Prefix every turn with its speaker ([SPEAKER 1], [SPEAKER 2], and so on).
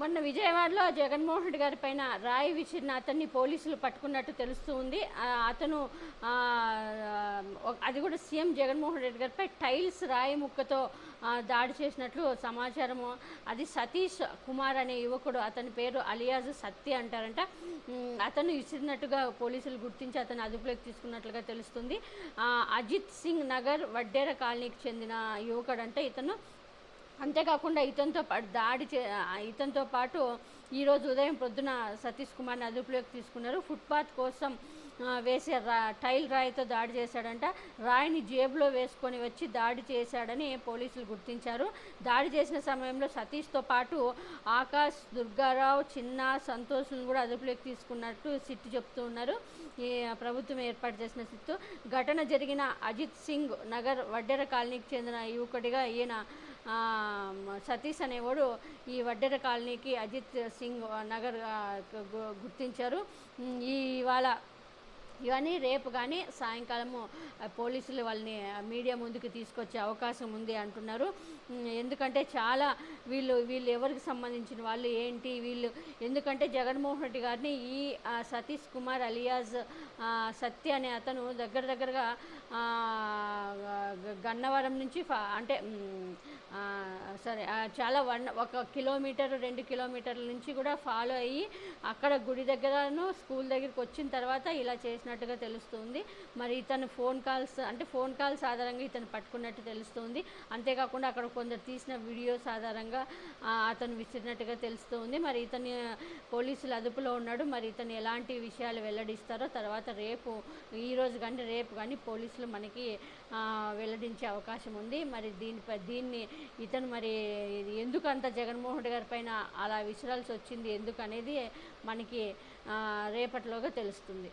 [SPEAKER 1] మొన్న విజయవాడలో జగన్మోహన్ రెడ్డి గారి పైన రాయి విసిరిన అతన్ని పోలీసులు పట్టుకున్నట్టు తెలుస్తూ ఉంది. అతను అది కూడా సీఎం జగన్మోహన్ రెడ్డి గారిపై టైల్స్ రాయి ముక్కతో దాడి చేసినట్లు సమాచారము. అది సతీష్ కుమార్ అనే యువకుడు అతని పేరు అలియాజ్ సత్య అంటారంట. అతను విసిరినట్టుగా పోలీసులు గుర్తించి అతను అదుపులోకి తీసుకున్నట్లుగా తెలుస్తుంది. అజిత్ సింగ్ నగర్ వడ్డేర కాలనీకి చెందిన యువకుడంట. ఇతను అంతేకాకుండా ఇతనితో పాటు దాడి చే ఇతనితో పాటు ఈరోజు ఉదయం పొద్దున సతీష్ కుమార్ని అదుపులోకి తీసుకున్నారు. ఫుట్పాత్ కోసం వేసే రా టైల్ రాయితో దాడి చేశాడంట. రాయిని జేబులో వేసుకొని వచ్చి దాడి చేశాడని పోలీసులు గుర్తించారు. దాడి చేసిన సమయంలో సతీష్తో పాటు ఆకాష్ దుర్గారావు చిన్న సంతోష్ను కూడా అదుపులోకి తీసుకున్నట్టు సిట్టు చెప్తూ ఉన్నారు. ఈ ప్రభుత్వం ఏర్పాటు చేసిన సిట్టు. ఘటన జరిగిన అజిత్ సింగ్ నగర్ వడ్డెర కాలనీకి చెందిన యువకుడిగా ఈయన సతీష్ అనేవాడు ఈ వడ్డెర కాలనీకి అజిత్ సింగ్ నగర్ గుర్తించారు. ఈ ఇవాళ ఇవన్నీ రేపు కానీ సాయంకాలము పోలీసులు వాళ్ళని మీడియా ముందుకు తీసుకొచ్చే అవకాశం ఉంది అంటున్నారు. ఎందుకంటే చాలా వీళ్ళు వీళ్ళు ఎవరికి సంబంధించిన వాళ్ళు ఏంటి వీళ్ళు? ఎందుకంటే జగన్మోహన్ రెడ్డి గారిని ఈ సతీష్ కుమార్ అలియాజ్ సత్య అనే అతను దగ్గర దగ్గరగా గన్నవరం నుంచి ఫ- అంటే సరే చాలా వన్ ఒక కిలోమీటర్ రెండు కిలోమీటర్ల నుంచి కూడా ఫాలో అయ్యి అక్కడ గుడి దగ్గరను స్కూల్ దగ్గరికి వచ్చిన తర్వాత ఇలా చేసిన పట్టుకున్నట్టుగా తెలుస్తుంది. మరి ఇతను ఫోన్ కాల్స్ అంటే ఫోన్ కాల్స్ ఆధారంగా ఇతను పట్టుకున్నట్టు తెలుస్తుంది. అంతేకాకుండా అక్కడ కొందరు తీసిన వీడియోస్ ఆధారంగా అతను విసిరినట్టుగా తెలుస్తుంది. మరి ఇతని పోలీసులు అదుపులో ఉన్నాడు. మరి ఇతను ఎలాంటి విషయాలు వెల్లడిస్తారో తర్వాత రేపు ఈరోజు కానీ రేపు కానీ పోలీసులు మనకి వెల్లడించే అవకాశం ఉంది. మరి దీనిపై దీన్ని ఇతను మరి ఎందుకు అంత జగన్మోహన్ రెడ్డి గారి పైన అలా విసిరాల్సి వచ్చింది? ఎందుకు అనేది మనకి రేపటిలోగా తెలుస్తుంది.